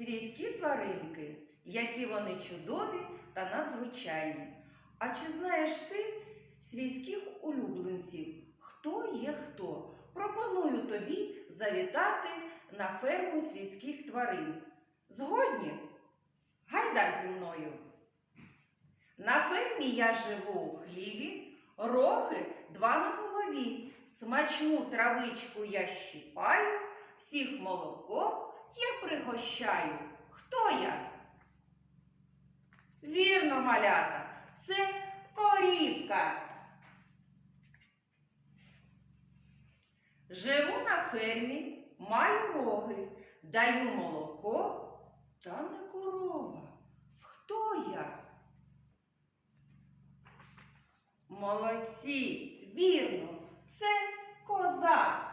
свійські тваринки, які вони чудові та надзвичайні. А чи знаєш ти свійських улюбленців? Хто є хто? Пропоную тобі завітати на ферму свійських тварин. Згодні? Гайда зі мною. На фермі я живу у хліві, роги два на голові. Смачну травичку я щипаю, всіх молоком я пригощаю. Хто я? Вірно, малята, це корівка. Живу на фермі, маю роги, даю молоко, та не корова. Хто я? Молодці, вірно, це коза.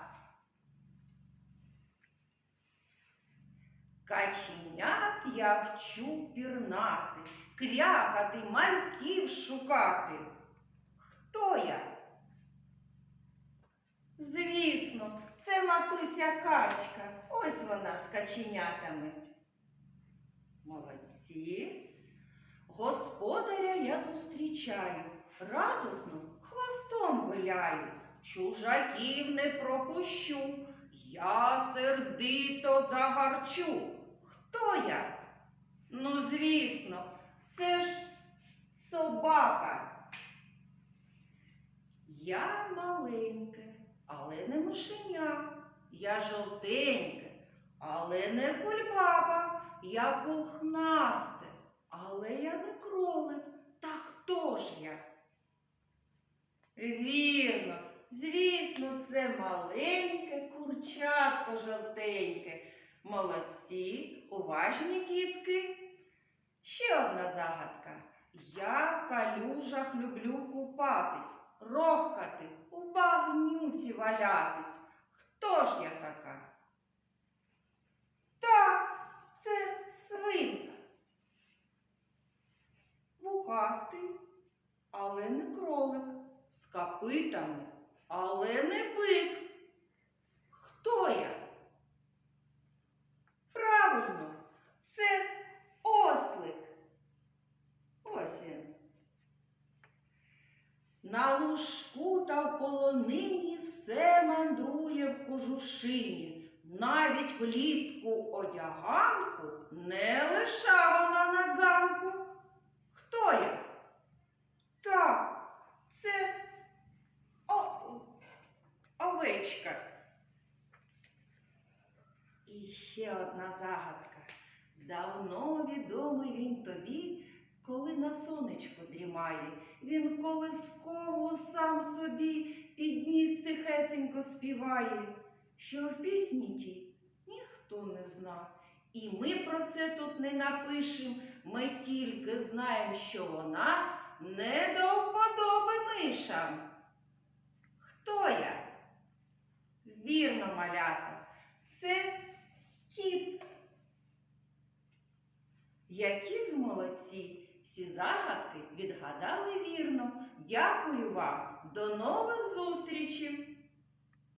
Каченят я вчу пірнати, крякати, мальків шукати. Хто я? Звісно, це матуся качка. Ось вона з каченятами. Молодці. Господаря я зустрічаю, радосно хвостом виляю, чужаків не пропущу, я сердито загарчу. Хто я? Ну, звісно, це ж собака. Я маленьке, але не мишеня. Я жовтеньке, але не кульбаба. Я пухнасте, але я не кролик. Та хто ж я? Вірно, звісно, це маленьке курчатко жовтеньке. Молодці, уважні дітки. Ще одна загадка. Я в калюжах люблю купатись, рохкати, у багнюці валятись. Хто ж я така? Так, це свинка. Вухастий, але не кролик, з копитами, але не бик. Хто я? Правильно, це ослик. Ось він. На лужку та в полонині все мандрує в кожушині. Навіть влітку одяганку не лиша вона на ганку. Хто я? Так, це о, овечка. І ще одна загадка. Давно відомий він тобі, коли на сонечку дрімає. Він колискову сам собі під ніс тихесенько співає, що в пісні тій ніхто не зна. І ми про це тут не напишем, ми тільки знаємо, що вона не до вподоби мишам. Хто я? Вірно, малята, це кіт. Які ви молодці! Всі загадки відгадали вірно. Дякую вам. До нових зустрічей!